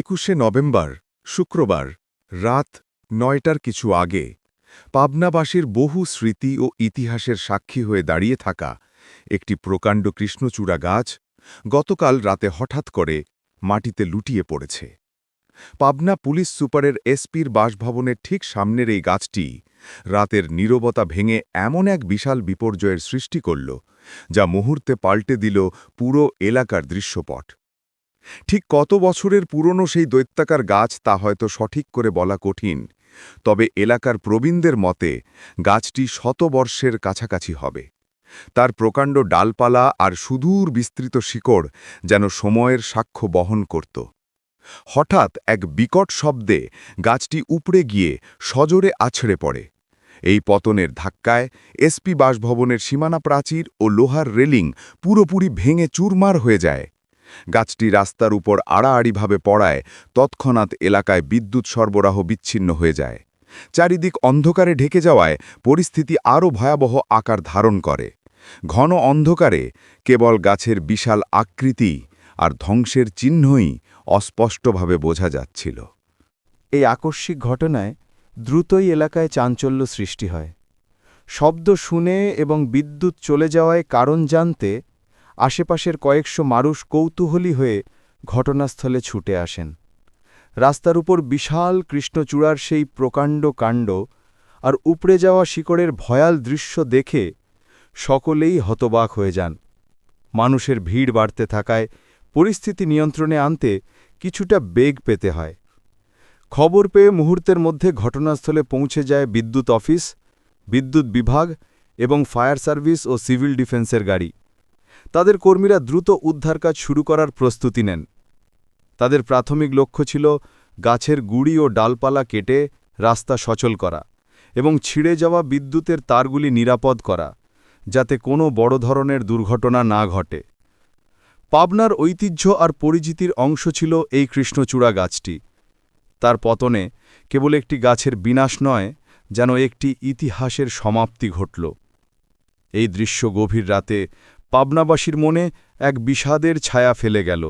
একুশে নভেম্বর, শুক্রবার, রাত নয়টার কিছু আগে, পাবনাবাসীর বহু স্মৃতি ও ইতিহাসের সাক্ষী হয়ে দাঁড়িয়ে থাকা একটি প্রকাণ্ড কৃষ্ণচূড়া গাছ গতকাল রাতে হঠাৎ করে মাটিতে লুটিয়ে পড়েছে। পাবনা পুলিশ সুপারের এসপির বাসভবনের ঠিক সামনের এই গাছটি রাতের নীরবতা ভেঙে এমন এক বিশাল বিপর্যয়ের সৃষ্টি করল, যা মুহূর্তে পাল্টে দিল পুরো এলাকার দৃশ্যপট। ঠিক কত বছরের পুরনো সেই দৈত্যাকার গাছ তা হয়তো সঠিক করে বলা কঠিন, তবে এলাকার প্রবীণদের মতে গাছটি শতবর্ষের কাছাকাছি হবে। তার প্রকাণ্ড ডালপালা আর সুদূর বিস্তৃত শিকড় যেন সময়ের সাক্ষ্য বহন করত। হঠাৎ এক বিকট শব্দে গাছটি উপড়ে গিয়ে সজোরে আছড়ে পড়ে। এই পতনের ধাক্কায় এসপি বাসভবনের সীমানা প্রাচীর ও লোহার রেলিং পুরোপুরি ভেঙে চুরমার হয়ে যায়। গাছটি রাস্তার উপর আড়াআড়িভাবে পড়ায়, তৎক্ষণাৎ এলাকায় বিদ্যুৎ সরবরাহ বিচ্ছিন্ন হয়ে যায়। চারিদিক অন্ধকারে ঢেকে যাওয়ায় পরিস্থিতি আরও ভয়াবহ আকার ধারণ করে। ঘন অন্ধকারে কেবল গাছের বিশাল আকৃতি আর ধ্বংসের চিহ্নই অস্পষ্টভাবে বোঝা যাচ্ছিল। এই আকস্মিক ঘটনায় দ্রুতই এলাকায় চাঞ্চল্য সৃষ্টি হয়। শব্দ শুনে এবং বিদ্যুৎ চলে যাওয়ায় কারণ জানতে আশেপাশের কয়েকশো মানুষ কৌতূহলী হয়ে ঘটনাস্থলে ছুটে আসেন। রাস্তার উপর বিশাল কৃষ্ণচূড়ার সেই প্রকাণ্ড কাণ্ড আর উপড়ে যাওয়া শিকড়ের ভয়াল দৃশ্য দেখে সকলেই হতবাক হয়ে যান। মানুষের ভিড় বাড়তে থাকায় পরিস্থিতি নিয়ন্ত্রণে আনতে কিছুটা বেগ পেতে হয়। খবর পেয়ে মুহূর্তের মধ্যে ঘটনাস্থলে পৌঁছে যায় বিদ্যুৎ অফিস, বিদ্যুৎ বিভাগ এবং ফায়ার সার্ভিস ও সিভিল ডিফেন্সের গাড়ি। তাদের কর্মীরা দ্রুত উদ্ধার কাজ শুরু করার প্রস্তুতি নেন। তাদের প্রাথমিক লক্ষ্য ছিল গাছের গুড়ি ও ডালপালা কেটে রাস্তা সচল করা এবং ছিঁড়ে যাওয়া বিদ্যুতের তারগুলি নিরাপদ করা, যাতে কোনো বড় ধরনের দুর্ঘটনা না ঘটে। পাবনার ঐতিহ্য আর পরিচিতির অংশ ছিল এই কৃষ্ণচূড়া গাছটি। তার পতনে কেবল একটি গাছের বিনাশ নয়, যেন একটি ইতিহাসের সমাপ্তি ঘটল। এই দৃশ্য গভীর রাতে পাবনাবাসীর মনে এক বিষাদের ছায়া ফেলে গেল।